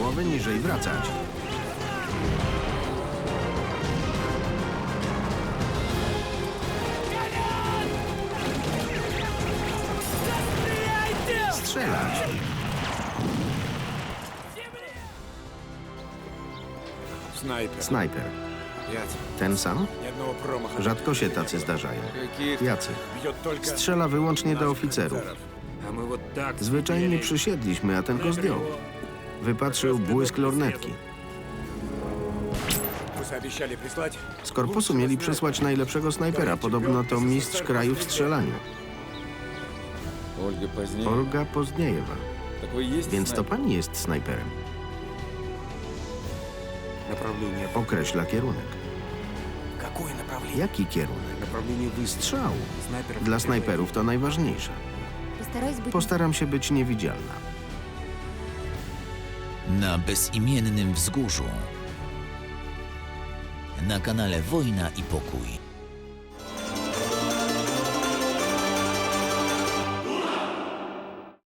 głowy niżej wracać. Strzelać. Snajper. Snajper. Ten sam? Rzadko się tacy zdarzają. Jacy? Strzela wyłącznie do oficerów. Zwyczajnie przysiedliśmy, a ten go zdjął Wypatrzył błysk lornetki. Пусть обещали прислать. Z korpusu mieli przysłać najlepszego snajpera. Podobno to mistrz kraju w strzelaniu. Ольга позднее. Olga Pozdniejewa. Так вы есть Więc to снайпер? pani jest snajperem. Направление. Określa kierunek. Какое направление? Jaki kierunek? Направление выстрела. Strzał. Снайперов. Dla snajperów to najważniejsze. Постараюсь быть... Postaram się być niewidzialna. na bezimiennym wzgórzu. Na kanale Wojna i Pokój.